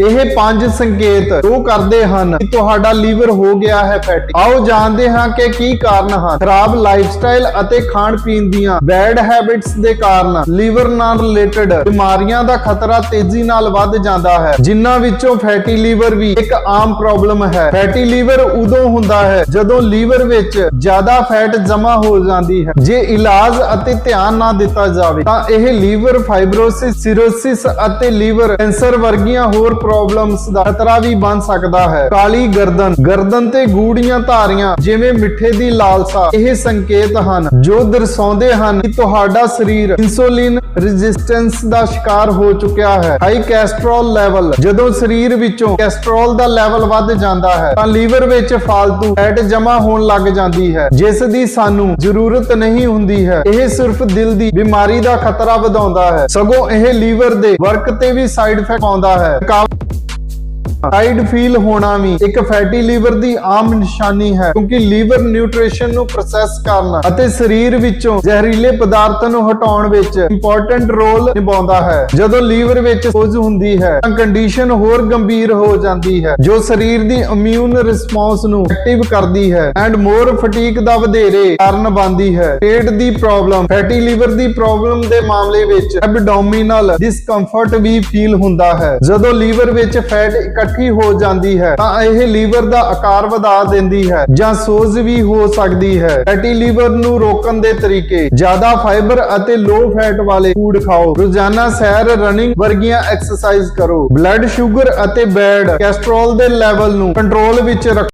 ਇਹ ਪੰਜ ਸੰਕੇਤ ਜੋ ਕਰਦੇ ਹਨ ਕਿ ਤੁਹਾਡਾ ਲੀਵਰ ਹੋ ਗਿਆ ਹੈ ਫੈਟੀ। ਆਓ ਜਾਣਦੇ ਹਾਂ ਕਿ ਕੀ ਕਾਰਨ ਹਨ। ਖਰਾਬ ਲਾਈਫਸਟਾਈਲ ਅਤੇ ਖਾਣ ਪੀਣ ਦੀਆਂ ਬੈਡ ਹੈਬਿਟਸ ਦੇ ਕਾਰਨ ਲੀਵਰ ਨਾਲ ਰਿਲੇਟਡ ਬਿਮਾਰੀਆਂ ਦਾ ਖਤਰਾ ਤੇਜ਼ੀ ਨਾਲ ਵੱਧ ਜਾਂਦਾ ਹੈ। ਜਿਨ੍ਹਾਂ ਵਿੱਚੋਂ ਫੈਟੀ ਲੀਵਰ ਵੀ ਇੱਕ ਆਮ ਪ੍ਰੋਬਲਮ ਹੈ। ਫੈਟੀ ਲੀਵਰ ਉਦੋਂ ਹੁੰਦਾ ਹੈ ਜਦੋਂ ਲੀਵਰ ਵਿੱਚ ਜ਼ਿਆਦਾ ਫੈਟ ਜਮ੍ਹਾਂ ਹੋ ਜਾਂਦੀ ਹੈ। ਜੇ ਇਲਾਜ ਅਤੇ ਧਿਆਨ ਨਾ ਦਿੱਤਾ ਜਾਵੇ ਤਾਂ ਇਹ ਲੀਵਰ ਫਾਈਬਰੋਸਿਸ ਸਿਰੋਸਿਸ ਅਤੇ ਲੀਵਰ ਕੈਂਸਰ ਵਰਗੀਆਂ ਹੋਰ ਪ੍ਰੋਬਲਮਸ ਦਾ ਖਤਰਾ ਵੀ ਬਣ ਸਕਦਾ ਹੈ। ਕਾਲੀ ਗਰਦਨ। ਗਰਦਨ ਤੇ ਗੂੜੀਆਂ ਧਾਰੀਆਂ, ਜਿਵੇਂ ਮਿੱਠੇ ਦੀ ਲਾਲਸਾ, ਇਹ ਸੰਕੇਤ ਹਨ, ਜੋ ਦਰਸਾਉਂਦੇ ਹਨ ਕਿ ਤੁਹਾਡਾ ਸਰੀਰ ਇਨਸੂਲਿਨ ਰੈਜ਼ਿਸਟੈਂਸ ਦਾ ਸ਼ਿਕਾਰ ਹੋ ਚੁੱਕਿਆ ਹੈ। ਹਾਈ ਕੋਲੇਸਟ੍ਰੋਲ ਲੈਵਲ ਜਦੋਂ ਸਰੀਰ ਵਿੱਚੋਂ ਕੋਲੇਸਟ੍ਰੋਲ ਦਾ ਲੈਵਲ ਵੱਧ ਜਾਂਦਾ ਹੈ, ਤਾਂ ਲੀਵਰ ਵਿੱਚ ਫਾਲਤੂ ਫੈਟ ਜਮ੍ਹਾਂ ਹੋਣ ਲੱਗ ਜਾਂਦੀ ਹੈ, ਜਿਸ ਦੀ ਸਾਨੂੰ ਜ਼ਰੂਰਤ ਨਹੀਂ ਹੁੰਦੀ ਹੈ। ਇਹ ਸਿਰਫ ਦਿਲ ਦੀ ਬਿਮਾਰੀ ਦਾ ਖਤਰਾ ਵਧਾਉਂਦਾ ਹੈ। ਸਗੋਂ ਇਹ ਲੀਵਰ ਦੇ ਵਰਕ ਤੇ ਵੀ ਸਾਈਡ ਇਫੈਕਟ ਆਉਂਦਾ ਹੈ। ਟਾਈਡ ਫੀਲ ਹੋਣਾ ਵੀ ਇੱਕ ਫੈਟੀ ਲੀਵਰ ਦੀ ਆਮ ਨਿਸ਼ਾਨੀ ਹੈ, ਕਿਉਂਕਿ ਲੀਵਰ ਨਿਊਟ੍ਰੀਸ਼ਨ ਨੂੰ ਪ੍ਰੋਸੈਸ ਕਰਨ ਅਤੇ ਸਰੀਰ ਵਿੱਚੋਂ ਜ਼ਹਿਰੀਲੇ ਪਦਾਰਥਾਂ ਨੂੰ ਹਟਾਉਣ ਵਿੱਚ ਇੰਪੋਰਟੈਂਟ ਰੋਲ ਨਿਭਾਉਂਦਾ ਹੈ। ਜਦੋਂ ਲੀਵਰ ਵਿੱਚ ਸੋਜ ਹੁੰਦੀ ਹੈ, ਤਾਂ ਕੰਡੀਸ਼ਨ ਹੋਰ ਗੰਭੀਰ ਹੋ ਜਾਂਦੀ ਹੈ, ਜੋ ਸਰੀਰ ਦੀ ਇਮਿਊਨ ਰਿਸਪੌਂਸ ਨੂੰ ਐਕਟਿਵ ਕਰਦੀ ਹੈ ਐਂਡ ਮੋਰ ਫਟੀਕ ਦਾ ਵਧੇਰੇ ਕਾਰਨ ਬਣਦੀ ਹੈ। ਪੇਟ ਦੀ ਪ੍ਰੋਬਲਮ ਫੈਟੀ ਲੀਵਰ ਦੀ ਪ੍ਰੋਬਲਮ ਦੇ ਮਾਮਲੇ ਵਿੱਚ ਐਬਡੋਮੀਨਲ ਡਿਸਕੰਫਰਟ ਵੀ ਫੀਲ ਹੁੰਦਾ ਹੈ। ਜਦੋਂ ਲੀਵਰ ਵਿੱਚ ਫੈਟ ਇਕੱਠੀ ਹੋ ਜਾਂਦੀ ਹੈ, ਤਾਂ ਇਹ ਲੀਵਰ ਦਾ ਆਕਾਰ ਵਧਾ ਦਿੰਦੀ ਹੈ ਜਾਂ ਸੋਜ ਵੀ ਹੋ ਸਕਦੀ ਹੈ। ਫੈਟੀ ਲੀਵਰ ਨੂੰ ਰੋਕਣ ਦੇ ਤਰੀਕੇ, ਜ਼ਿਆਦਾ ਫਾਈਬਰ ਅਤੇ ਲੋ ਫੈਟ ਵਾਲੇ ਫੂਡ ਖਾਓ। ਰੋਜ਼ਾਨਾ ਸੈਰ ਰਨਿੰਗ ਵਰਗੀਆਂ ਐਕਸਰਸਾਈਜ਼ ਕਰੋ। ਬਲੱਡ ਸ਼ੂਗਰ ਅਤੇ ਬੈਡ ਕੋਲੇਸਟ੍ਰੋਲ ਦੇ ਲੈਵਲ ਨੂੰ ਕੰਟਰੋਲ ਵਿੱਚ ਰੱਖੋ।